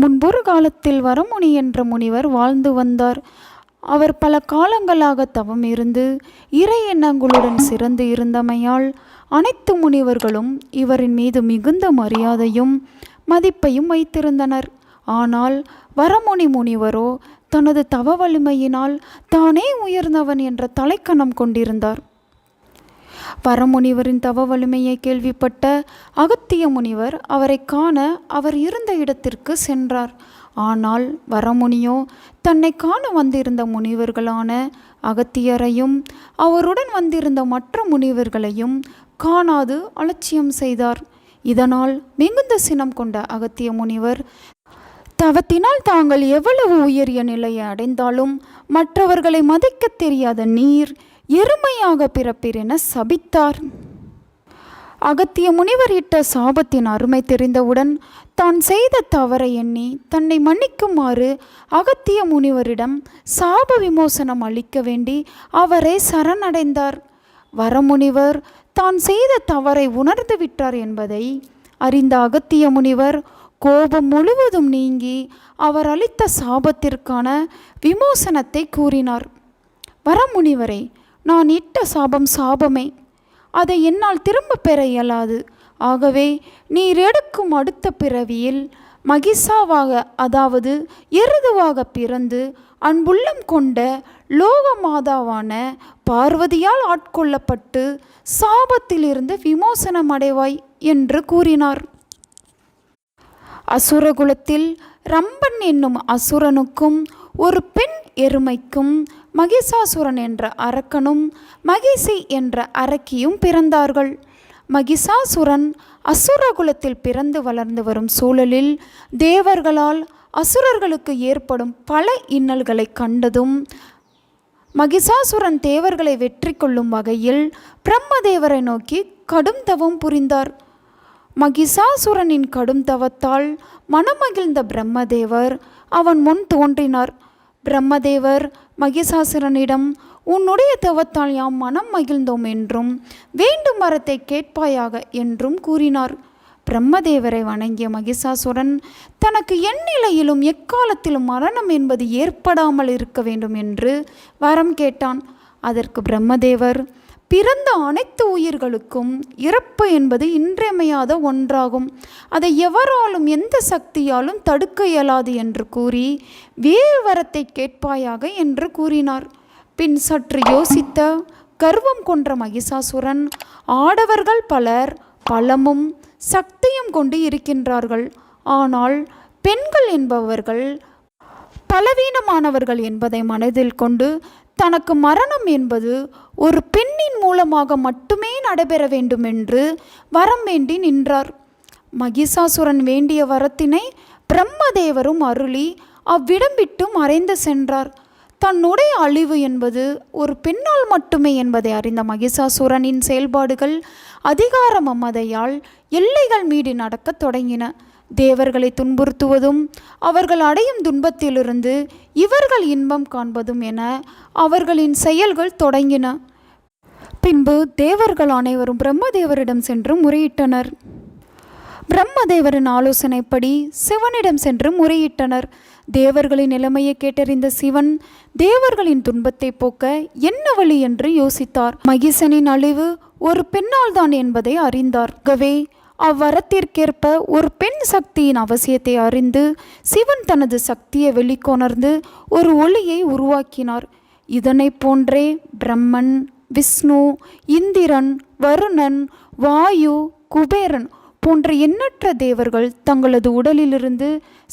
முன்பொரு காலத்தில் வரமுனி என்ற முனிவர் வாழ்ந்து வந்தார். அவர் பல காலங்களாக தவம் இருந்து இறை எண்ணங்களுடன் சிறந்து இருந்தமையால் அனைத்து முனிவர்களும் இவரின் மீது மிகுந்த மரியாதையும் மதிப்பையும் வைத்திருந்தனர். ஆனால் வரமுனி முனிவரோ தனது தவ வலிமையினால் தானே உயர்ந்தவன் என்ற தலைக்கணம் கொண்டிருந்தார். வரமுனிவரின் தவ வலிமையை கேள்விப்பட்ட அகத்திய முனிவர் அவரை காண அவர் இருந்த இடத்திற்கு சென்றார். ஆனால் வரமுனியோ தன்னை காண வந்திருந்த முனிவர்களான அகத்தியரையும் அவருடன் வந்திருந்த மற்ற முனிவர்களையும் காணாது அலட்சியம் செய்தார். இதனால் மிகுந்த சினம் கொண்ட அகத்திய முனிவர் தவத்தினால் தாங்கள் எவ்வளவு உயரிய நிலையை அடைந்தாலும் மற்றவர்களை மதிக்கத் தெரியாத நீர் எருமையாக பிறப்பீர் என சபித்தார். அகத்திய முனிவர் இட்ட சாபத்தின் அருமை தெரிந்தவுடன் தான் செய்த தவறை எண்ணி தன்னை மன்னிக்குமாறு அகத்திய முனிவரிடம் சாப விமோசனம் அளிக்க வேண்டி அவரை சரணடைந்தார். வரமுனிவர் தான் செய்த தவறை உணர்ந்து விட்டார் என்பதை அறிந்த அகத்திய முனிவர் கோபம் முழுவதும் நீங்கி அவர் அளித்த சாபத்திற்கான விமோசனத்தை கூறினார். வரமுனிவரை நான் இட்ட சாபம் சாபமே. அதை என்னால் திரும்ப பெற இயலாது. ஆகவே நீர் எடுக்கும் அடுத்த பிறவியில் மகிஷாவாக அதாவது எருதுவாக பிறந்து அன்புள்ளம் கொண்ட லோக மாதாவான பார்வதியால் ஆட்கொள்ளப்பட்டு சாபத்திலிருந்து விமோசனம் அடைவாய் என்று கூறினார். அசுரகுலத்தில் ரம்பன் என்னும் அசுரனுக்கும் ஒரு பெண் எருமைக்கும் மகிஷாசுரன் என்ற அரக்கனும் மகிஷி என்ற அரக்கியும் பிறந்தார்கள். மகிஷாசுரன் அசுரகுலத்தில் பிறந்து வளர்ந்து வரும் சூழலில் தேவர்களால் அசுரர்களுக்கு ஏற்படும் பல இன்னல்களை கண்டதும் மகிஷாசுரன் தேவர்களை வெற்றி கொள்ளும் வகையில் பிரம்மதேவரை நோக்கி கடும் தவம் புரிந்தார். மகிஷாசுரனின் கடும் தவத்தால் மனமகிழ்ந்த பிரம்மதேவர் அவன் முன் தோன்றினார். பிரம்மதேவர் மகிஷாசுரனிடம் உன்னுடைய தவத்தால் யாம் மனம் மகிழ்ந்தோம் என்றும் வேண்டும் மரத்தை கேட்பாயாக என்றும் கூறினார். பிரம்மதேவரை வணங்கிய மகிஷாசுரன் தனக்கு எந்நிலையிலும் எக்காலத்திலும் மரணம் என்பது ஏற்படாமல் இருக்க வேண்டும் என்று வரம் கேட்டான். அதற்கு பிரம்மதேவர் பிறந்த அனைத்து உயிர்களுக்கும் இறப்பு என்பது இன்றியமையாத ஒன்றாகும். அதை எவராலும் எந்த சக்தியாலும் தடுக்க இயலாது என்று கூறி வேறு வரத்தை கேட்பாயாக என்று கூறினார். பின் சற்று யோசித்த கர்வம் கொன்ற மகிஷாசுரன் ஆடவர்கள் பலர் பலமும் சக்தியும் கொண்டு இருக்கின்றார்கள். ஆனால் பெண்கள் என்பவர்கள் பலவீனமானவர்கள் என்பதை மனதில் கொண்டு தனக்கு மரணம் என்பது ஒரு பெண்ணின் மூலமாக மட்டுமே நடைபெற வேண்டும் என்று வரம் வேண்டி நின்றார். மகிஷாசுரன் வேண்டிய வரத்தினை பிரம்மதேவரும் அருளி அவ்விடம் விட்டு மறைந்து சென்றார். தன்னுடைய அழிவு என்பது ஒரு பெண்ணால் மட்டுமே என்பதை அறிந்த மகிஷாசுரனின் செயல்பாடுகள் அதிகார மமதையால் எல்லைகள் மீறி நடக்கத் தொடங்கின. தேவர்களை துன்புறுத்துவதும் அவர்கள் அடையும் துன்பத்திலிருந்து இவர்கள் இன்பம் காண்பதும் என அவர்களின் செயல்கள் தொடங்கின. பின்பு தேவர்கள் அனைவரும் பிரம்மதேவரிடம் சென்று முறையிட்டனர். பிரம்மதேவரின் ஆலோசனைப்படி சிவனிடம் சென்று முறையிட்டனர். தேவர்களின் நிலைமையை கேட்டறிந்த சிவன் தேவர்களின் துன்பத்தை போக்க என்ன வழி? என்று யோசித்தார். மகிசனின் அழிவு ஒரு பெண்ணால் தான் என்பதை அறிந்தார். கவே அவ்வரத்திற்கேற்ப ஒரு பெண் சக்தியின் அவசியத்தை அறிந்து சிவன் தனது சக்தியை வெளிக்கொணர்ந்து ஒரு ஒளியை உருவாக்கினார். இதனைப் போன்றே பிரம்மன் விஷ்ணு இந்திரன் வருணன் வாயு குபேரன் போன்ற எண்ணற்ற தேவர்கள் தங்களது உடலிலிருந்து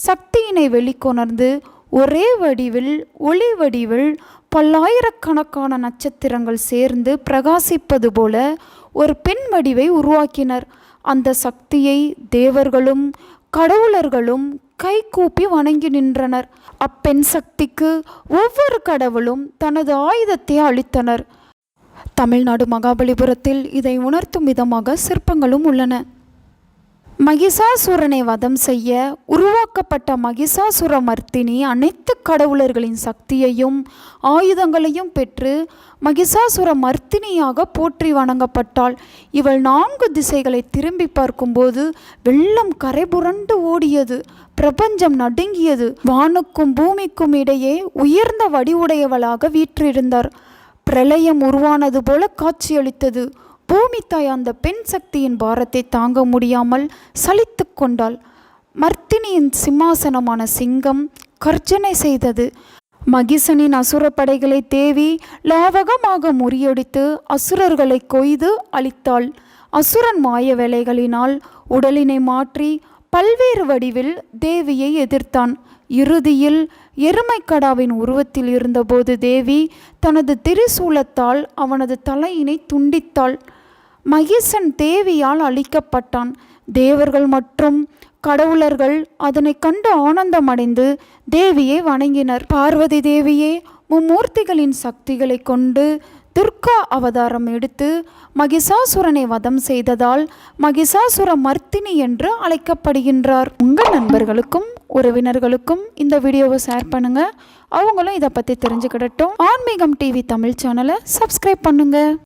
சக்தியினை வெளிக்கொணர்ந்து ஒரே வடிவில் ஒளி வடிவில் பல்லாயிரக்கணக்கான நட்சத்திரங்கள் சேர்ந்து பிரகாசிப்பது போல ஒரு பெண் வடிவை உருவாக்கினர். அந்த சக்தியை தேவர்களும் கடவுளர்களும் கைகூப்பி வணங்கி நின்றனர். அப்பெண் சக்திக்கு ஒவ்வொரு கடவுளும் தனது ஆயுதத்தை அளித்தனர். தமிழ்நாடு மகாபலிபுரத்தில் இதை உணர்த்தும் விதமாக சிற்பங்களும் உள்ளன. மகிஷாசுரனை வதம் செய்ய உருவாக்கப்பட்ட மகிஷாசுர மர்த்தினி அனைத்து கடவுளர்களின் சக்தியையும் ஆயுதங்களையும் பெற்று மகிஷாசுர மர்த்தினியாக போற்றி வணங்கப்பட்டாள். இவள் நான்கு திசைகளை திரும்பி பார்க்கும்போது வெள்ளம் கரைபுரண்டு ஓடியது. பிரபஞ்சம் நடுங்கியது. வானுக்கும் பூமிக்கும் இடையே உயர்ந்த வடிவுடையவளாக வீற்றிருந்தார். பிரளயம் உருவானது போல காட்சியளித்தது. பூமி தாய் அந்த பெண் சக்தியின் பாரத்தை தாங்க முடியாமல் சலித்து கொண்டாள். மர்த்தினியின் சிம்மாசனமான சிங்கம் கர்ஜனை செய்தது. மகிசனின் அசுரப்படைகளை தேவி லாவகமாக முறியடித்து அசுரர்களை கொய்து அழித்தாள். அசுரன் மாய வேலைகளினால் உடலினை மாற்றி பல்வேறு வடிவில் தேவியை எதிர்த்தான். இறுதியில் எருமைக்கடாவின் உருவத்தில் இருந்தபோது தேவி தனது திரிசூலத்தால் அவனது தலையினை துண்டித்தாள். மகிசன் தேவியால் அழிக்கப்பட்டான். தேவர்கள் மற்றும் கடவுளர்கள் அதனை கண்டு ஆனந்தமடைந்து தேவியை வணங்கினர். பார்வதி தேவியே மும்மூர்த்திகளின் சக்திகளை கொண்டு துர்கா அவதாரம் எடுத்து மகிஷாசுரனை வதம் செய்ததால் மகிஷாசுர மர்த்தினி என்று அழைக்கப்படுகின்றார். உங்கள் நண்பர்களுக்கும் உறவினர்களுக்கும் இந்த வீடியோவை ஷேர் பண்ணுங்க. அவங்களும் இதை பற்றி தெரிஞ்சுக்கிடட்டும். ஆன்மீகம் டிவி தமிழ் சேனலை சப்ஸ்கிரைப் பண்ணுங்க.